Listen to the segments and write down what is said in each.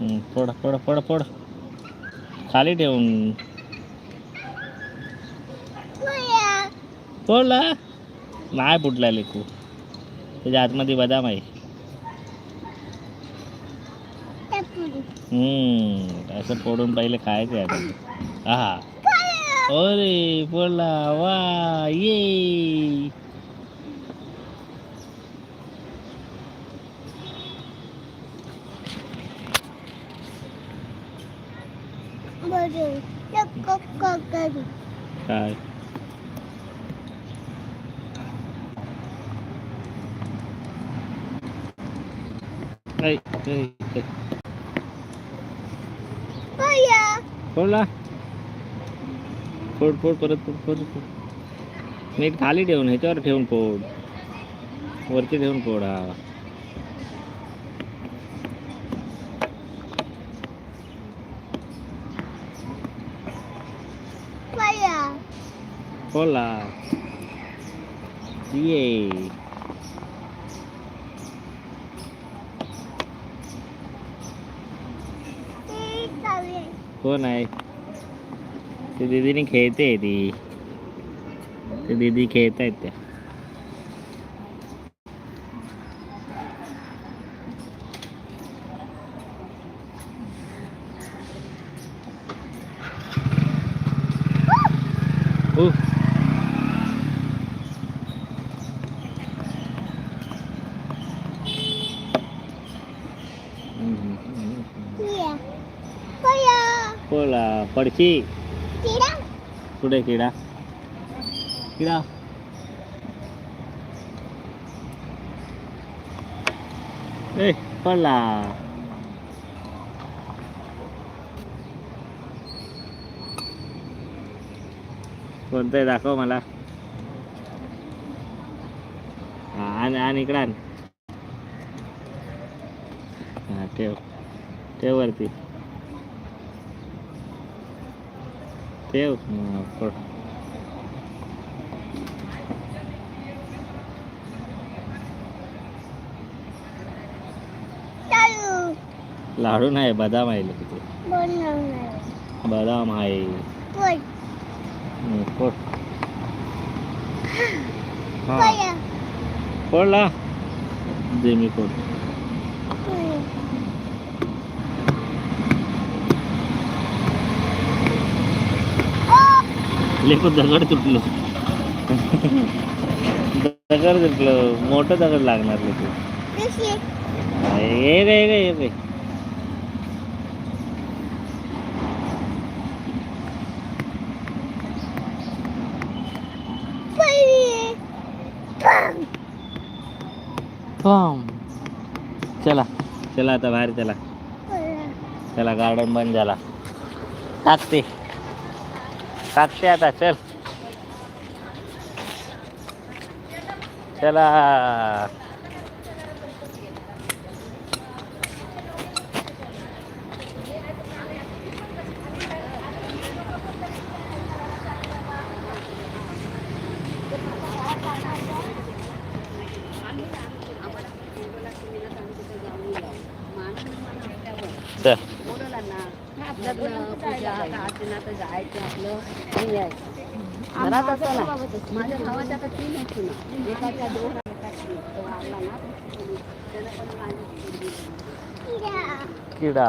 हम्म, फोड फोड फोड खाली ठेवून. पडला नाही फुटला लेकू. त्याच्या आतमध्ये बदाम आहे. हम्म, असं फोडून पहिले खायचं आहे आता. हा अरे पडला वा ये. काय. फोडला फोड फोड परत फोड फोड फोड नीट खाली ठेवून ह्याच्यावर ठेवून फोड. वरती ठेवून फोड हा. फोडला ये कोण आहे ती दीदीने खेळते ती ती दीदी खेळत आहेत त्या उह. बोला पडशी कुठे किडा किडा ए पडला कोणतं आहे दाखव मला आण आण इकडं हा ठेव ठेव वरती theo લાડુ નહીં બદામ આવી લખ્યું બદામ આવી કોટ કોટ લા જેમી કોટ लेको दगड तुटलो. दगड तुटलं. मोठं दगड लागणार लेको ये ये गे ये बम. चला चला आता बाहेर चला. चला गार्डन बंद झाला. टाकते. સાચે હતા ચલ ચલા Yeah. लग्न पूजा अर्चनाचं जायचं आपलं. घरात असं नाही. माझ्या भावाच्या आता तीन आहेत ना एकाच्या दोन. किडा?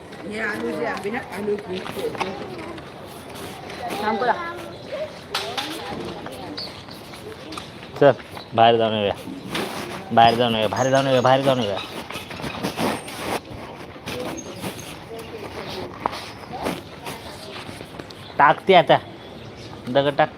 हे आलू जे ना आलू चल बाहेर जाऊन येऊया. बाहेर जाऊन येऊया बाहेर जाऊन येऊया बाहेर जाऊन येऊया. टाकते आता. दगड टाक.